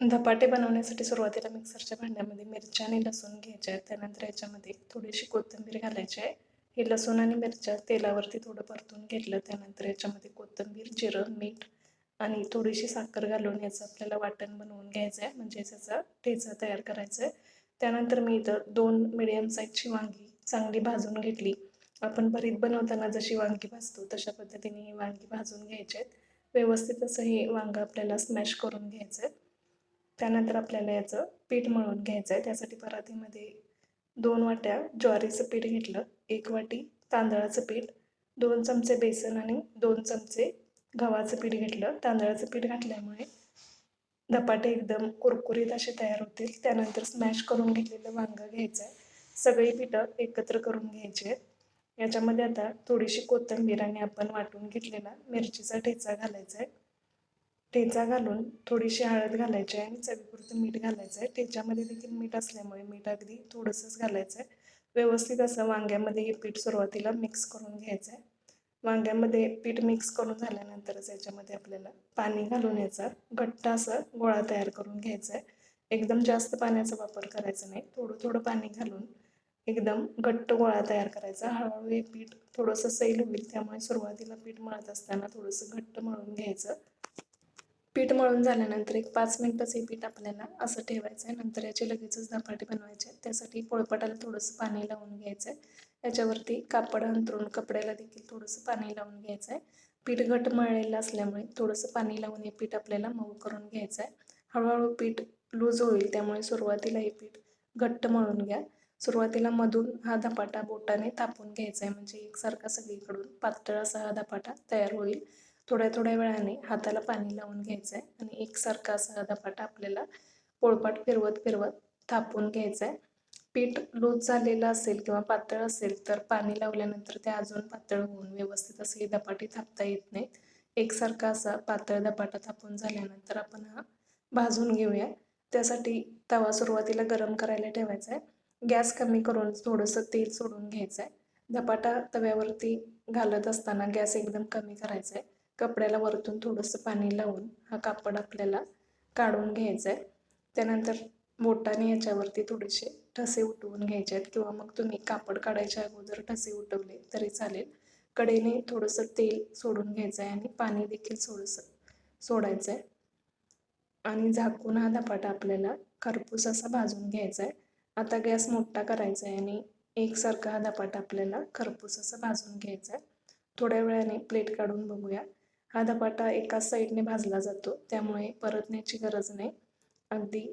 धपाटे बनवण्यासाठी सुरुवातीला मिक्सरच्या भांड्यामध्ये मिरच्या आणि लसूण घ्यायच्या आहेत. त्यानंतर याच्यामध्ये थोडीशी कोथिंबीर घालायची आहे. हे लसूण आणि मिरच्या तेलावरती थोडं परतून घेतलं. त्यानंतर याच्यामध्ये कोथिंबीर जिरं मीठ आणि थोडीशी साखर घालून याचं आपल्याला वाटण बनवून घ्यायचं आहे. म्हणजे त्याचा ठेचा तयार करायचा आहे. त्यानंतर मी इथं दोन मिडियम साईजची वांगी चांगली भाजून घेतली. आपण भरीत बनवताना जशी वांगी भाजतो तशा पद्धतीने ही वांगी भाजून घ्यायची आहेत. व्यवस्थित असं हे वांगं आपल्याला स्मॅश करून घ्यायचं आहे. त्यानंतर आपल्याला याचं पीठ मळून घ्यायचं आहे त्यासाठी परातीमध्ये दोन वाट्या ज्वारीचं पीठ घेतलं. एक वाटी तांदळाचं पीठ दोन चमचे बेसन आणि दोन चमचे गव्हाचं पीठ घेतलं. तांदळाचं पीठ घातल्यामुळे धपाटे एकदम कुरकुरीत असे तयार होतील. त्यानंतर स्मॅश करून घेतलेलं वांगं घ्यायचं आहे सगळी पिठं एकत्र करून घ्यायची आहेत. याच्यामध्ये आता थोडीशी कोथिंबीर आणि आपण वाटून घेतलेला मिरचीचा ठेचा घालायचा आहे ठेचा घालून थोडीशी हळद घालायची आहे आणि चवीपुरतं मीठ घालायचं आहे. ठेच्यामध्ये देखील मीठ असल्यामुळे मीठ अगदी थोडंसंच घालायचं आहे. व्यवस्थित असं वांग्यामध्ये हे पीठ सुरुवातीला मिक्स करून घ्यायचं आहे. वांग्यामध्ये पीठ मिक्स करून झाल्यानंतरच याच्यामध्ये आपल्याला पाणी घालून याचा घट्ट असं गोळा तयार करून घ्यायचा आहे. एकदम जास्त पाण्याचा वापर करायचा नाही. थोडं थोडं पाणी घालून एकदम घट्ट गोळा तयार करायचा. हळूहळू हे पीठ थोडंसं सैल होईल त्यामुळे सुरुवातीला पीठ मळत असताना थोडंसं घट्ट मळून घ्यायचं. पीठ मळून झाल्यानंतर एक पाच मिनटंच हे पीठ आपल्याला असं ठेवायचं आहे. नंतर याचे लगेचच धपाटे बनवायचे. त्यासाठी पोळपाटाला थोडंसं पाणी लावून घ्यायचं आहे याच्यावरती कापड अंतरून कपड्याला देखील थोडंसं पाणी लावून घ्यायचं आहे पीठ घट मळलेलं असल्यामुळे थोडंसं पाणी लावून हे पीठ आपल्याला मऊ करून घ्यायचं आहे हळूहळू पीठ लूज होईल त्यामुळे सुरुवातीला हे पीठ घट्ट मळून घ्या. सुरुवातीला मधून हा धपाटा बोटाने तापून घ्यायचा आहे म्हणजे एकसारखा सगळीकडून पातळ असा हा धपाटा तयार होईल. थोड्या थोड्या वेळाने हाताला पाणी लावून घ्यायचं आहे आणि एकसारखा असा धपाटा आपल्याला पोळपाट फिरवत फिरवत थापून घ्यायचं आहे पीठ लूज झालेलं असेल किंवा पातळ असेल तर पाणी लावल्यानंतर ते अजून पातळ होऊन व्यवस्थित असे धपाटे थापता येत नाहीत. एकसारखा असा पातळ धपाटा थापून झाल्यानंतर आपण हा भाजून घेऊया. त्यासाठी तवा सुरुवातीला गरम करायला ठेवायचा आहे गॅस कमी करून थोडंसं तेल सोडून घ्यायचं आहे धपाटा तव्यावरती घालत असताना गॅस एकदम कमी करायचा आहे कपड्याला वरतून थोडंसं पाणी लावून हा कापड आपल्याला काढून घ्यायचा आहे त्यानंतर बोटाने याच्यावरती थोडेसे ठसे उठवून घ्यायचे आहेत किंवा मग तुम्ही कापड काढायच्या अगोदर ठसे उठवले तरी चालेल. कडेने थोडंसं तेल सोडून घ्यायचं आहे आणि पाणी देखील थोडंसं सोडायचं आहे आणि झाकून हा धपाटा आपल्याला खरपूस असा भाजून घ्यायचा आहे आता गॅस मोठा करायचा आहे आणि एकसारखा हा धपाटा आपल्याला खरपूस असा भाजून घ्यायचा आहे थोड्या वेळाने प्लेट काढून बघूया. हा धपाटा एकाच साईडने भाजला जातो. त्यामुळे परतण्याची गरज नाही. अगदी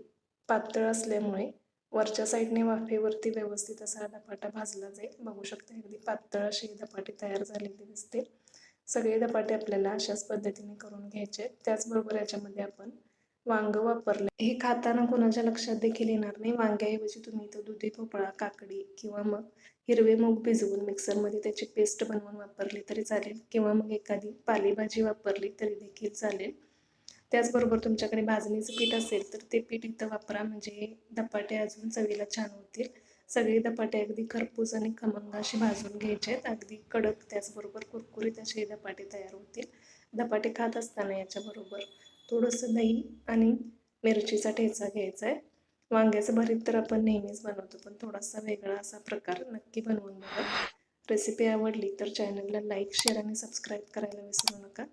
पातळ असल्यामुळे वरच्या साईडने वाफेवरती व्यवस्थित असा हा धपाटा भाजला जाईल. बघू शकता अगदी पातळ असे धपाटे तयार झालेले दिसतील. सगळे धपाटे आपल्याला अशाच पद्धतीने करून घ्यायचे आहेत. त्याचबरोबर याच्यामध्ये आपण वांग वापरले. हे खाताना कोणाच्या लक्षात देखील येणार नाही. वांग्याऐवजी तुम्ही इथं दुधी भोपळा काकडी किंवा मग हिरवे मूग भिजवून मिक्सरमध्ये त्याची पेस्ट बनवून वापरली तरी चालेल किंवा मग एखादी पालेभाजी वापरली तरी देखील चालेल. त्याचबरोबर तुमच्याकडे भाजणीचं पीठ असेल तर ते पीठ इथं वापरा. म्हणजे धपाटे अजून चवीला छान होतील. सगळे धपाटे अगदी खरपूस आणि खमंग अशी भाजून घ्यायचे आहेत. अगदी कडक त्याचबरोबर कुरकुरीत असे धपाटे तयार होतील. धपाटे खात असताना याच्याबरोबर थोडंसं दही आणि मिरचीचा ठेचा घ्यायचा आहे. वांग्याचं भरीत तर आपण नेहमीच बनवतो पण थोडासा वेगळा असा प्रकार नक्की बनवून बघा. रेसिपी आवडली तर चॅनलला लाईक शेअर आणि सबस्क्राईब करायला विसरू नका.